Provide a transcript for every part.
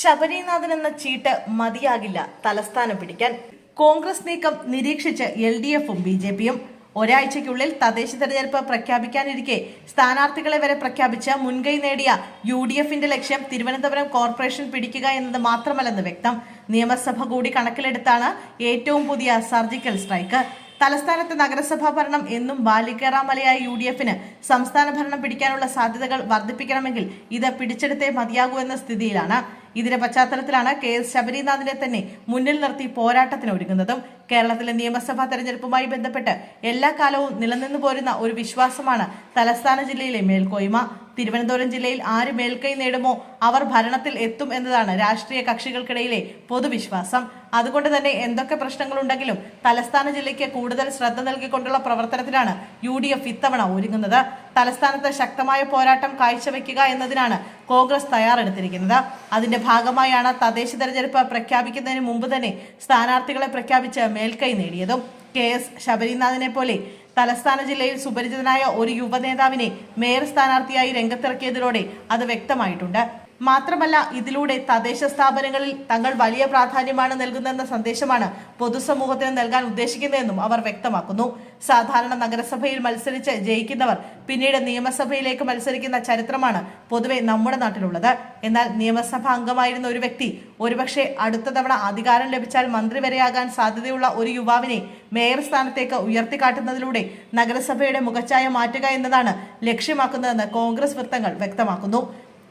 ശബരിനാഥൻ എന്ന ചീട്ട് മതിയാകില്ല തലസ്ഥാനം പിടിക്കാൻ. കോൺഗ്രസ് നീക്കം നിരീക്ഷിച്ച് എൽ ഡി എഫും ബി ജെ പിയും ഒരാഴ്ചയ്ക്കുള്ളിൽ തദ്ദേശ തെരഞ്ഞെടുപ്പ് പ്രഖ്യാപിക്കാനിരിക്കെ സ്ഥാനാർത്ഥികളെ വരെ പ്രഖ്യാപിച്ച് മുൻകൈ നേടിയ യു ഡി എഫിന്റെ ലക്ഷ്യം തിരുവനന്തപുരം കോർപ്പറേഷൻ പിടിക്കുക എന്നത് മാത്രമല്ലെന്ന് വ്യക്തം. നിയമസഭ കൂടി കണക്കിലെടുത്താണ് ഏറ്റവും പുതിയ സർജിക്കൽ സ്ട്രൈക്ക്. തലസ്ഥാനത്ത് നഗരസഭാ ഭരണം എന്നും ബാലികേറാമലയായ യു ഡി എഫിന് സംസ്ഥാന ഭരണം പിടിക്കാനുള്ള സാധ്യതകൾ വർദ്ധിപ്പിക്കണമെങ്കിൽ ഇത് പിടിച്ചെടുത്തേ മതിയാകൂ എന്ന സ്ഥിതിയിലാണ്. ഇതിന്റെ പശ്ചാത്തലത്തിലാണ് കെ എസ് ശബരിനാഥിനെ തന്നെ മുന്നിൽ നിർത്തി പോരാട്ടത്തിന് ഒരുങ്ങുന്നതും. കേരളത്തിലെ നിയമസഭാ തെരഞ്ഞെടുപ്പുമായി ബന്ധപ്പെട്ട് എല്ലാ കാലവും നിലനിന്നു പോരുന്ന ഒരു വിശ്വാസമാണ് തലസ്ഥാന ജില്ലയിലെ മേൽക്കോയ്മ. തിരുവനന്തപുരം ജില്ലയിൽ ആര് മേൽക്കൈ നേടുമോ അവർ ഭരണത്തിൽ എത്തും എന്നതാണ് രാഷ്ട്രീയ കക്ഷികൾക്കിടയിലെ പൊതുവിശ്വാസം. അതുകൊണ്ട് തന്നെ എന്തൊക്കെ പ്രശ്നങ്ങളുണ്ടെങ്കിലും തലസ്ഥാന ജില്ലയ്ക്ക് കൂടുതൽ ശ്രദ്ധ നൽകിക്കൊണ്ടുള്ള പ്രവർത്തനത്തിലാണ് യു ഡി എഫ് ഇത്തവണ ഒരുങ്ങുന്നത്. തലസ്ഥാനത്ത് ശക്തമായ പോരാട്ടം കാഴ്ചവെക്കുക എന്നതിനാണ് കോൺഗ്രസ് തയ്യാറെടുത്തിരിക്കുന്നത്. അതിന്റെ ഭാഗമായാണ് തദ്ദേശ തെരഞ്ഞെടുപ്പ് പ്രഖ്യാപിക്കുന്നതിന് മുമ്പ് തന്നെ സ്ഥാനാർത്ഥികളെ പ്രഖ്യാപിച്ച് മേൽക്കൈ നേടിയതും. കെ എസ് ശബരിനാഥിനെ പോലെ തലസ്ഥാന ജില്ലയിൽ സുപരിചിതനായ ഒരു യുവനേതാവിനെ മേയർ സ്ഥാനാർത്ഥിയായി രംഗത്തിറക്കിയതിലൂടെ അത് വ്യക്തമായിട്ടുണ്ട്. മാത്രമല്ല ഇതിലൂടെ തദ്ദേശ സ്ഥാപനങ്ങളിൽ തങ്ങൾ വലിയ പ്രാധാന്യമാണ് നൽകുന്നതെന്ന സന്ദേശമാണ് പൊതുസമൂഹത്തിന് നൽകാൻ ഉദ്ദേശിക്കുന്നതെന്നും അവർ വ്യക്തമാക്കുന്നു. സാധാരണ നഗരസഭയിൽ മത്സരിച്ച് ജയിക്കുന്നവർ പിന്നീട് നിയമസഭയിലേക്ക് മത്സരിക്കുന്ന ചരിത്രമാണ് പൊതുവെ നമ്മുടെ നാട്ടിലുള്ളത്. എന്നാൽ നിയമസഭാ അംഗമായിരുന്ന ഒരു വ്യക്തി ഒരുപക്ഷെ അടുത്ത തവണ അധികാരം ലഭിച്ചാൽ മന്ത്രി വരെയാകാൻ സാധ്യതയുള്ള ഒരു യുവാവിനെ മേയർ സ്ഥാനത്തേക്ക് ഉയർത്തിക്കാട്ടുന്നതിലൂടെ നഗരസഭയുടെ മുഖച്ഛായ മാറ്റുക എന്നതാണ് ലക്ഷ്യമാക്കുന്നതെന്ന് കോൺഗ്രസ് വൃത്തങ്ങൾ വ്യക്തമാക്കുന്നു.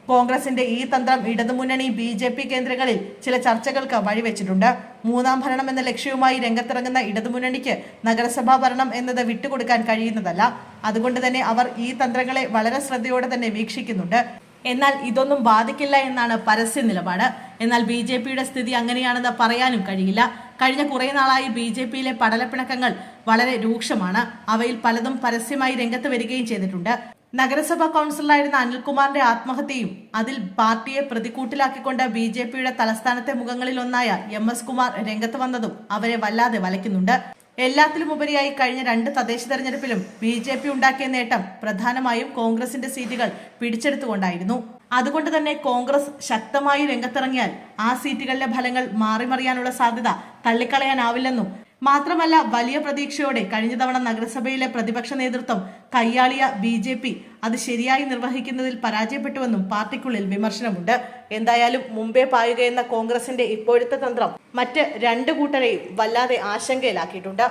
കോൺഗ്രസിന്റെ ഈ തന്ത്രം ഇടതുമുന്നണി ബി ജെ പി കേന്ദ്രങ്ങളിൽ ചില ചർച്ചകൾക്ക് വഴിവെച്ചിട്ടുണ്ട്. മൂന്നാം ഭരണം എന്ന ലക്ഷ്യവുമായി രംഗത്തിറങ്ങുന്ന ഇടതുമുന്നണിക്ക് നഗരസഭാ ഭരണം എന്നത് വിട്ടുകൊടുക്കാൻ കഴിയുന്നതല്ല. അതുകൊണ്ട് തന്നെ അവർ ഈ തന്ത്രങ്ങളെ വളരെ ശ്രദ്ധയോടെ തന്നെ വീക്ഷിക്കുന്നുണ്ട്. എന്നാൽ ഇതൊന്നും ബാധിക്കില്ല എന്നാണ് പരസ്യ നിലപാട്. എന്നാൽ ബി ജെ പിയുടെ സ്ഥിതി അങ്ങനെയാണെന്ന് പറയാനും കഴിയില്ല. കഴിഞ്ഞ കുറേ നാളായി ബി ജെ പിയിലെ പടലപ്പിണക്കങ്ങൾ വളരെ രൂക്ഷമാണ്. അവയിൽ പലതും പരസ്യമായി രംഗത്ത് വരികയും ചെയ്തിട്ടുണ്ട്. നഗരസഭാ കൗൺസിലറായിരുന്ന അനിൽകുമാറിന്റെ ആത്മഹത്യയും അതിൽ പാർട്ടിയെ പ്രതിക്കൂട്ടിലാക്കിക്കൊണ്ട് ബി ജെ പിയുടെ തലസ്ഥാനത്തെ മുഖങ്ങളിലൊന്നായ എം എസ് കുമാർ രംഗത്ത് വന്നതും അവരെ വല്ലാതെ വലയ്ക്കുന്നുണ്ട്. എല്ലാത്തിലും ഉപരിയായി കഴിഞ്ഞ രണ്ട് തദ്ദേശ തെരഞ്ഞെടുപ്പിലും ബി ജെ പി ഉണ്ടാക്കിയ നേട്ടം പ്രധാനമായും കോൺഗ്രസിന്റെ സീറ്റുകൾ പിടിച്ചെടുത്തുകൊണ്ടായിരുന്നു. അതുകൊണ്ട് തന്നെ കോൺഗ്രസ് ശക്തമായി രംഗത്തിറങ്ങിയാൽ ആ സീറ്റുകളിലെ ഫലങ്ങൾ മാറിമറിയാനുള്ള സാധ്യത തള്ളിക്കളയാനാവില്ലെന്നും മാത്രമല്ല വലിയ പ്രതീക്ഷയോടെ കഴിഞ്ഞ തവണ നഗരസഭയിലെ പ്രതിപക്ഷ നേതൃത്വം കയ്യാളിയ ബി ജെ പി അത് ശരിയായി നിർവഹിക്കുന്നതിൽ പരാജയപ്പെട്ടുവെന്നും പാർട്ടിക്കുള്ളിൽ വിമർശനമുണ്ട്. എന്തായാലും മുമ്പേ പായുകയെന്ന കോൺഗ്രസിന്റെ ഇപ്പോഴത്തെ തന്ത്രം മറ്റ് രണ്ട് കൂട്ടരെയും വല്ലാതെ ആശങ്കയിലാക്കിയിട്ടുണ്ട്.